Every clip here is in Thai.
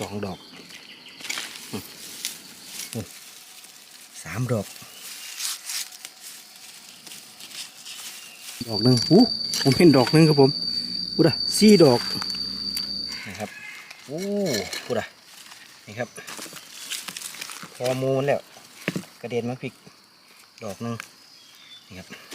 สองดอกอืมอืมสามดอก ดอกหนึ่งอู้ผมเห็นดอกหนึ่งครับผมพูดอะสี่ดอกนะครับโอ้พูดอะนี่ครับพอมูลแล้วกระเด็นมาพริก ดอกหนึ่งนี่ครับ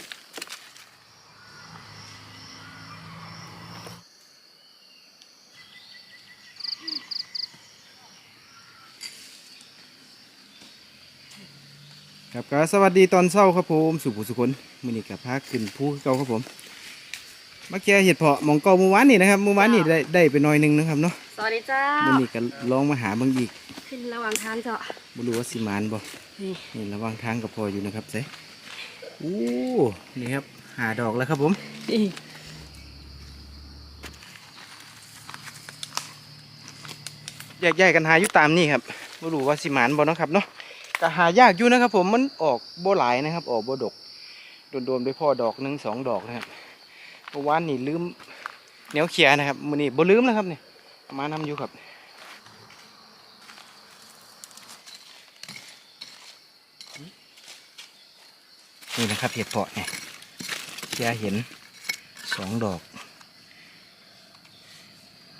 ครับก็สวัสดีตอนเช้าครับผมสุขุสุคนมือนี้กับพาขึ้นภูคือเก่าครับผมมาแก่เห็ดเพาะหมองเก่าเมื่อวานนี่นะครับเมื่อวานนี่ได้ได้ไปหน่อยหนึงนะครับเนาะสวัสดีจ้า มือนี้ก็ลองมาหาบางอีกขึ้นระหว่างทางเจ้า บ่รู้ว่าสิมานบ่นี่นี่ระหวังทางกับพออยู่นะครับเซ่อู้นี่ครับหาดอกแล้วครับผมนี่แยกๆกันหาอยู่ตามนี่ครับบ่รู้ว่าสิมานบ่เนาะครับเนาะ ก็หายากอยู่นะครับ ผมมันออกโบหลายนะครับ ออกโบดกโดนๆไปพ่อดอกหนึ่งสองดอกนะครับเมื่อวานนี่ลืมแนวเขียนะครับมื้อนี้บ่ลืมแล้วครับนี่มานำอยู่ครับนี่นะครับเห็ดเพาะเนี่ยเขียเห็นสองดอก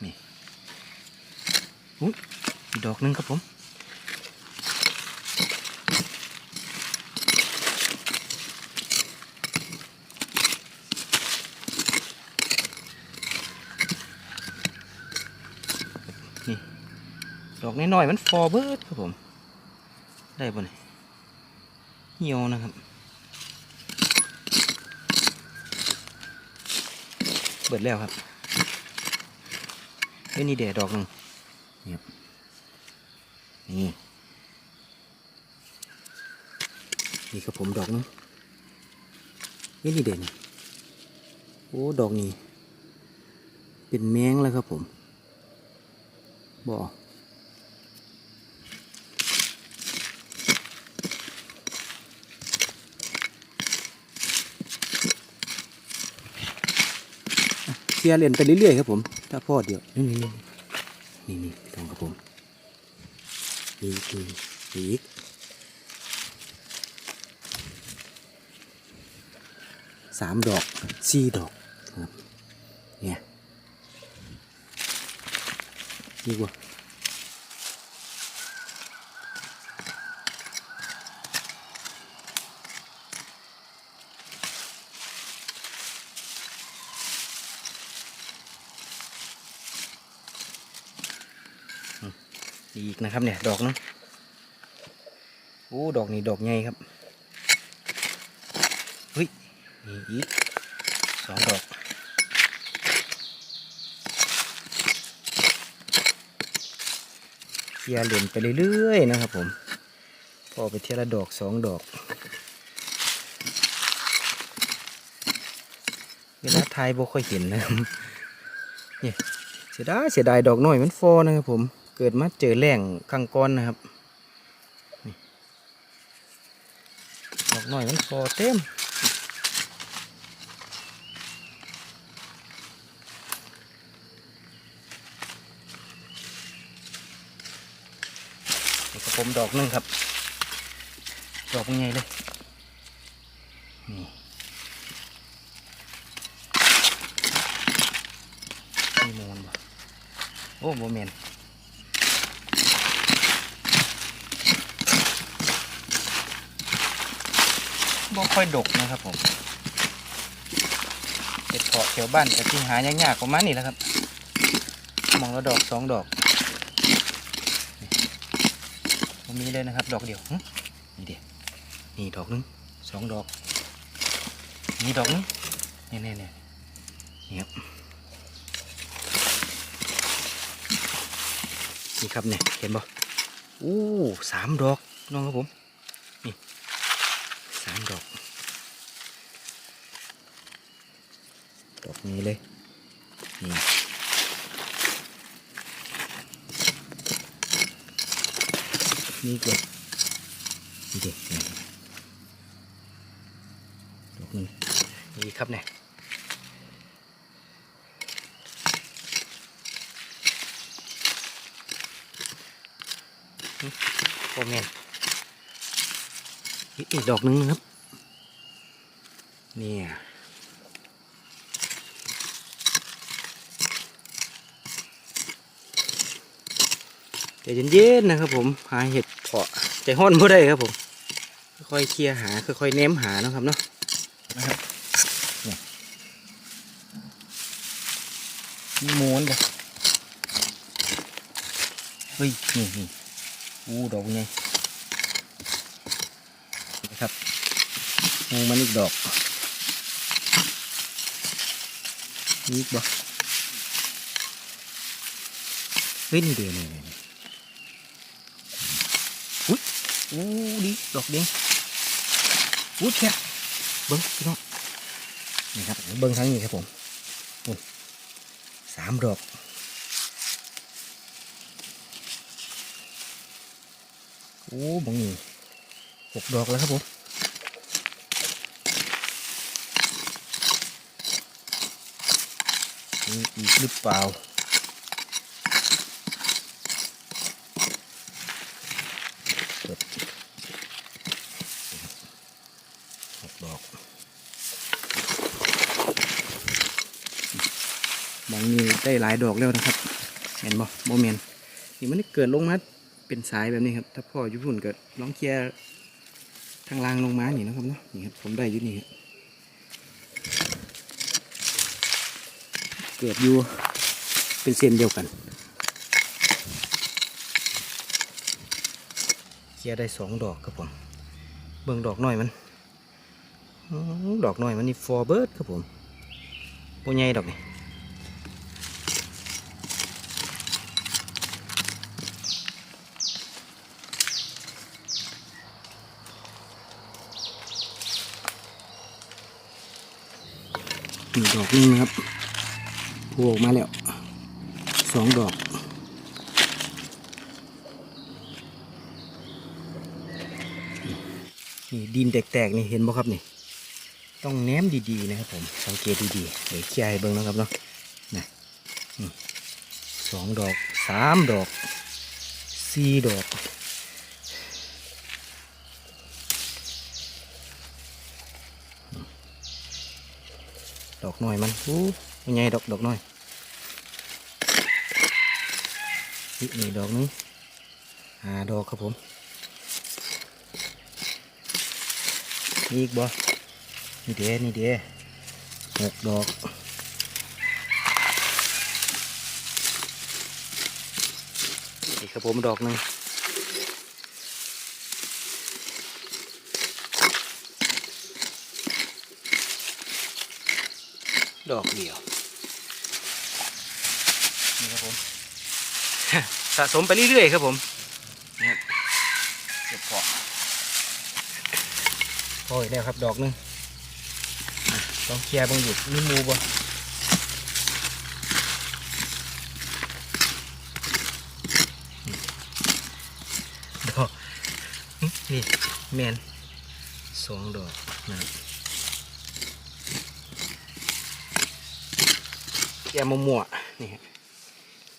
นี่อุ้ยดอกหนึงครับผม นี่ ดอกน้อยๆมันฟอเบิร์ดครับผม ได้ปะเนี่ยเหี่ยวนะครับ เบิดแล้วครับเฮ้ยนี่เดดดอกหนึ่งนี่ครับนี่นี่ครับผมดอกหนึงเฮ้ยนี่เด่นโอ้ดอกนี้ เป็นแมงแล้วครับผมบ่เค ลียเล่นไปเรื่อยๆครับผมถ้าพ่อเดียวนี่นี่นี่นี่ตรงครับผมอีกอีกอีกสามดอกสี่ดอกเนี่ยนี่กว่า อีกนะครับ เนี่ยดอกนึงโอ้ดอกนี้ดอกใหญ่ครับเฮ้ยนี่อีกสองดอกเคลียเหรียญไปเรื่อยๆนะครับผมพอไปเทียละดอกสองดอกเวลาทายบ่ค่อยเห็นนะครับเนี่ยเสียดายเสียดายดอกน้อยมันฟอนะครับผม เกิดมาเจอแหล่งข้างก้อนนะครับดอกหน้อยมันฟอเต็มกระผมดอกหนึงครับ ดอกเป็นไงเลยนี่มีมูลบ่โอ้โมเมน บ่ค่อยดกนะครับผมเห็ดเพาะแถวบ้านแต่ที่หายากๆประมาณนี้แหละครับมองแล้วดอกสองดอกนี่มีเลยนะครับ ดอกเดียวนี่เดียวนี่ดอกหนึงสองดอกนี่ดอกหนึงนี่นี่นี่นี่ครับนี่ครับเนี่ยเห็นบ่อู้สามดอกน้องครับผม สามดอก ดอกนี้เลยนี่นี่ก็นี่เด็กนี่ดอกนี้นี่ครับเนี่ยโอเมน อีกดอกหนึงนะครับ เนี่ยใจเย็นๆนะครับ ผม หาเห็ดเพาะใจห้อนบ่ได้ครับผม ค่อยๆเคลียร์หา ค่อยๆเน้มหานะครับเนาะนะครับนี่มีหมูนเลยเฮ้ย นี่นี่อู้ดอกไงนะครับ มูมันอีกดอกนี่อีกบ่เฮ้ยนี่เดียวนี่นี่อุ้ยอู้ดิดอกเด้งอู้แค่เบิ้งพี่น้องนี่ครับเบิ้งทั้งนี้ครับผมอุ้ยสามดอกโอ้บังนี่หกดอกแล้วครับผม มีอีกหรือเปล่าดหกดอกบางนี่ได้หลายดอกแล้วนะครับ เห็นบ่โมเมนนี่มันเกิดลงมาเป็นสายแบบนี้ครับ ถ้าพ่ออยุพุ่นเกิดลองเคลียร์ทางล่างลงมานี่นะครับเนาะนี่ครับผมได้อยู่นี่ครับ เกิดอยู่เป็นเส้นเดียวกันเคลียได้สองดอกครับผม เบิ่งดอกน้อยมัน ดอกน้อยมันนี่ฟอร์เบิร์ดครับผมโปใหญ่ดอกนี่ดอกนึงนะครับ โผล่ออกมาแล้วสองดอกนี่ดินแตกๆนี่เห็นบ่ครับนี่ ต้องแนมดีๆนะครับผมสังเกตดีๆเดี๋ยวเคลียร์ให้เบิ่งนะครับเนาะนะสองดอกสามดอกสี่ดอกดอกหน้อยมันอู้ ยังไงดอกดอกน้อยนี่นี่ดอกนึงหาดอกครับผมนี่อีกบ่นี่เด้นี่เด้หกดอกนี่ครับผมดอกหนึงดอกเดียว นี่ครับผม สะสมไปเรื่อยๆครับผมนี่ครับเก็บเพาะโอ้ยแล้วครับดอกหนึงอะลองเคลียร์บางหยุดมีหมูบ่ดอกอื้อนี่แมนสองดอกนะครับเคลียร์มั่วๆนี่ครับ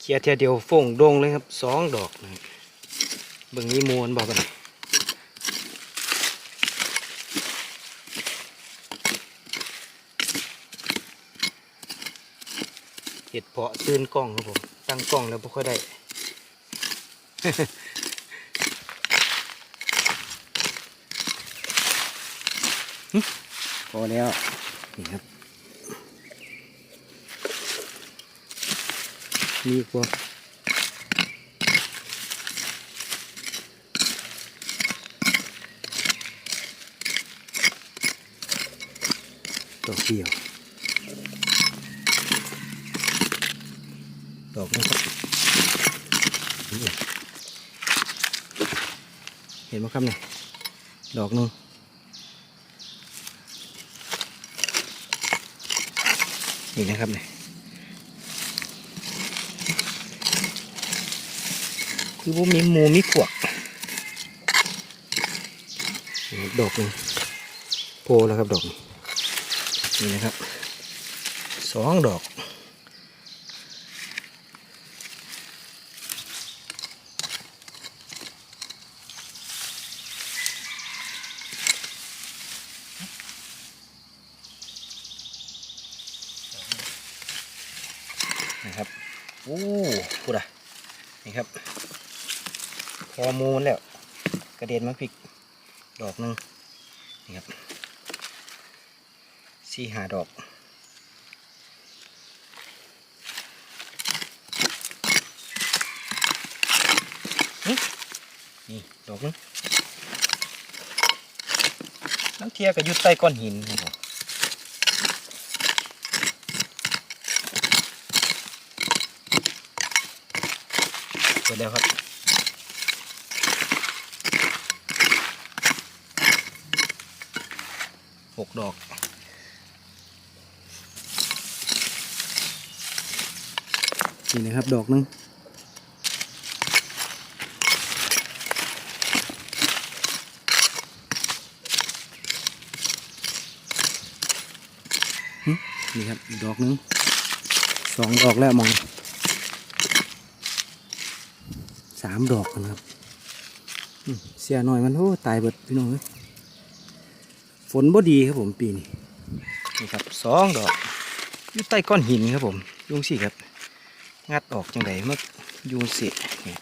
เคลียเทียเดียวฟงโดงเลยครับสองดอกนะครับเบิ่งนี้มวนบอกกันเห็ดเพาะตื่นกล้องครับผม ตั้งกล้องแล้วบ่ค่อยได้หึพอแล้ว นี่ครับ มีกว่าดอกเดียวดอกนี้ครับเห็นไหมครับเนี่ยดอกหนึงนี่นะครับเนี่ย คือว่ามีมูมีขวกดอกนึงโพแล้วครับดอก นี้นี่นะครับสองดอก นะครับโอ้พูดอะนี่ครับ พอมูลแล้ว ก ระเด็นมาพริกดอกนึงนี่ครับสี่หาดอกนี่ดอกนึงน้ำเทียก็อยู่ใต้ก้อนหินครับเสร็จแล้วครับ กดอก นี่นะครับดอกหนึงนี่ครับดอกหนึงสองดอกแล้วมองสามดอกนะครับเสียหน่อยมันโอ้ตายเบิดพี่น้องเอ้ย นบ่ดีครับผมปีนี้นี่ครับสองดอกอยู่ใต้ก้อนหินครับผมยุงสิครับ งัดออกจังไดเมื่อยุงสิเนี่ย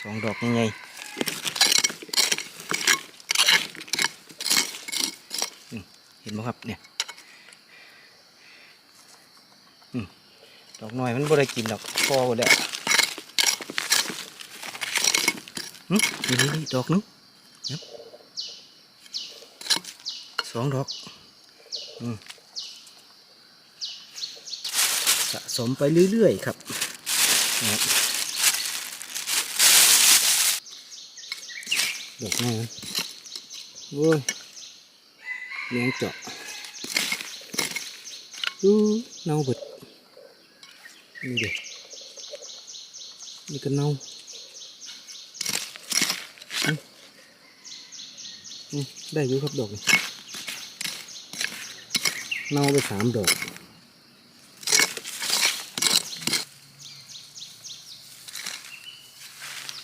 สองดอกยังไงเห็นไหมครับเนี่ยดอกน้อยมันบ่ได้กินดอกพอหมดแล้วอืมนี่นี่ดอกนึง สองดอกอืมสะสมไปเรื่อยๆครับนะครับดอกน้โว้ยเลี้ยงเจาะดูเน่าบิดนี่เด็นี่ก็เน่าอืมอืม ได้อยู่ครับดอกนี่เน่าไปสามดอก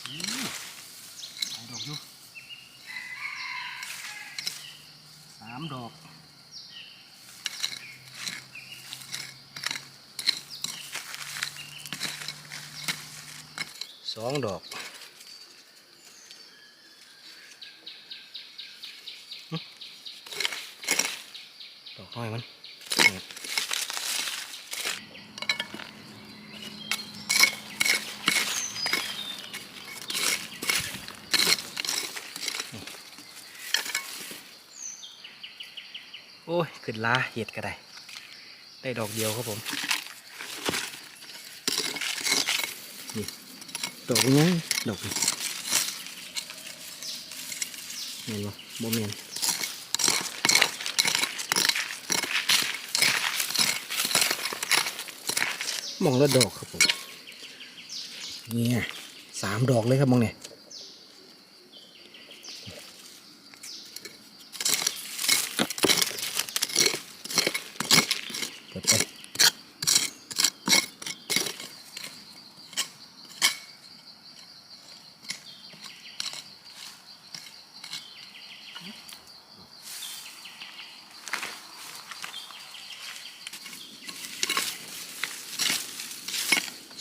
อืมหลายดอกอยู่สามดอกสองดอก ดอกน้อยมันโอ้ย ขึ้นลาเห็ดก็ได้ ได้ดอกเดียวครับผม นี่ ดอกนี้ดอกนี้เห็นบ่บ่เมียน มองแล้วดอกครับผมเนี่ยสามดอกเลยครับมองเนี่ย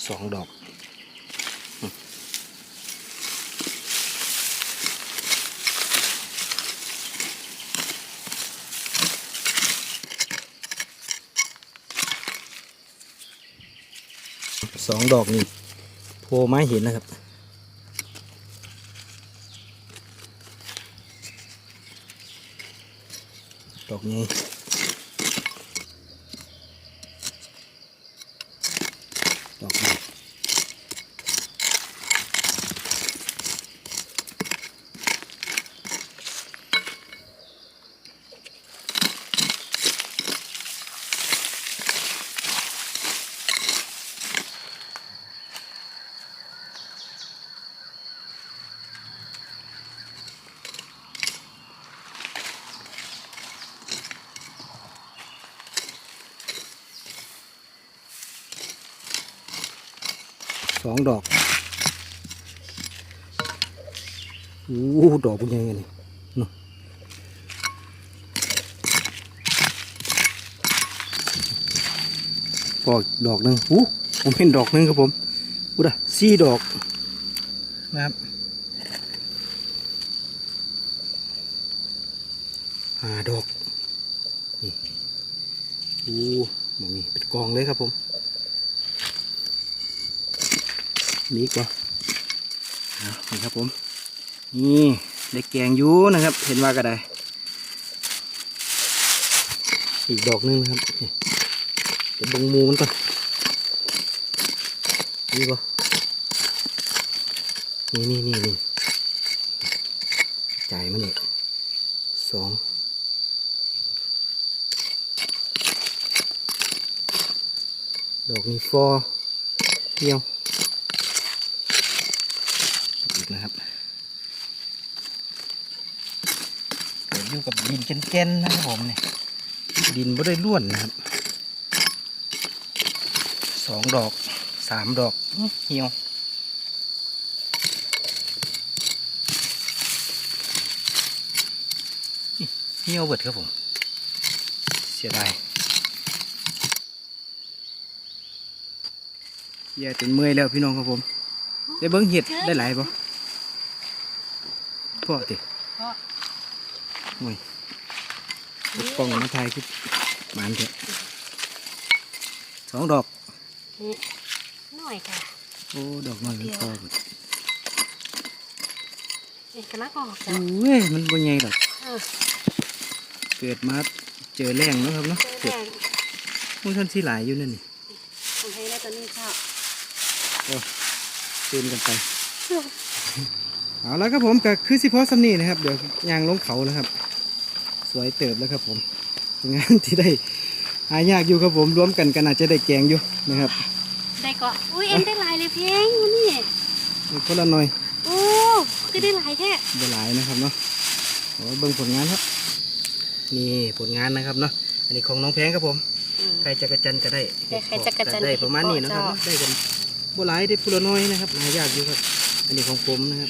สองดอกสองดอกนี่โพไม้เห็นนะครับ ดอกนี้ดอกนี้ สองดอกโอ้ดอกเป็นยังไงนี่เนาะออกดอกหนึ่งอู้ผมเห็นดอกหนึ่งครับผมอู้ดะสี่ดอกนะครับห้าดอกนี่อู้มองนี่เป็นกองเลยครับผม มีอีกว่านี่ครับผม นี่ได้แกงยูนะครับ เห็นว่าก็ได้ อีกดอกหนึงนะครับเดี๋ยวบงมูมันก่อนนี่ปะนี่นี่นี่นี่จ่ายมันนี่ยสองดอกนี้ฟอเดียว นะครับเกิดอยู่กับดินเก้นๆนะครับผมเนี่ยดินไม่ได้ล้วนนะครับสองดอกสามดอกเหี่ยวเหี่ยวเบิดครับผม เสียดายเหี้ยจนเมื่อยแล้วพี่น้องครับผม ได้เบิ้งเห็ดได้หลายปะ พ่อติพ่อโอ้ยเอากล้องมาถ่ายคือหมานเถอะสองดอกนี่หน่อยค่ะ โอ้ดอกน้อยมันพอหมดเอกลักษณ์ออกจ้ะโอ้ยมันบ่ใหญ่ดอกเออเกิดมาเจอแรงเนาะครับเนาะเจอเกิแรดงมันท่านที่หลายอยู่นั่นนี่ทำให้ได้ตัวนึงข้าวเตือนกันไป เอาแล้วครับผมก็คือสิพอสำนีนะครับ เดี๋ยวย่างลงเขาแล้วครับ สวยเติบแล้วครับผมงานที่ได้หายากอยู่ครับผมรวมกันก็น่าจะได้แกงอยู่นะครับ ได้ก็อุ้ยเอ็นได้หลายเลยเพลงวันนี้คนละหน่อยโอ้คือได้หลายแท้บ่หลายนะครับเนาะโอ้เบิ่งผลงานครับ นี่ผลงานนะครับเนาะอันนี้ของน้องแพงครับผมอืมใครจักรจันทร์ก็ได้ได้ใครจักรจันทร์ได้ประมาณนี้เนาะครับเจ้าได้กันบ่หลายได้ผู้ละน้อยนะครับหายากอยู่ครับ อันนี้ของผมนะครับ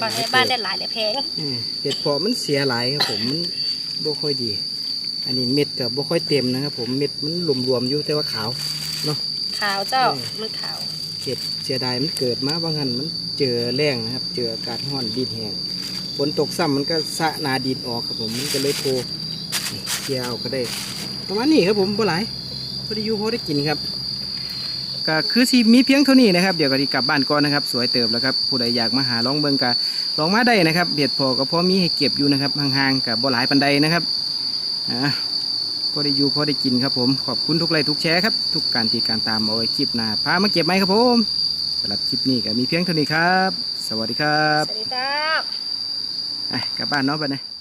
บ้านในบ้านได้หลายเลยเพลงอืมเห็ดเพาะมันเสียหลายครับผมมันบ่ค่อยดี อันนี้เม็ดก็บ่ค่อยเต็มนะครับผมเม็ดมันรวมๆอยู่แต่ว่าขาวขาวเจ้า เออ มันขาว เห็ดเสียดายมันเกิดมาบางหันมันเจอแรงนะครับ เจออากาศร้อนดินแห้งฝนตกซ้ำมันก็สะหนาดินออกครับผมมันก็เลยโทนี่เกี่ยวก็ได้ประมาณนี้ครับผมบ่หลายพอได้อยู่พอได้กินครับ ก็คือสิมีเพียงเท่านี้นะครับเดี๋ยวก็ที่กลับบ้านก่อนนะครับ สวยเติบแล้วครับผู้ใดอยากมาหาลองเบิ่งกะลองมาได้นะครับเบียดพอก็พอมีให้เก็บอยู่นะครับห่างๆกับบ่หลายปันใดนะครับอ่าพอได้อยู่พอได้กินครับผมขอบคุณทุกไลค์ทุกแชร์ครับทุกการติดการตามเอาไว้คลิปหน้าพามาเก็บไหมครับผมสำหรับคลิปนี้ก็มีเพียงเท่านี้ครับ สวัสดีครับสวัสดีเจ้าอะกลับบ้านเนาะไปนะ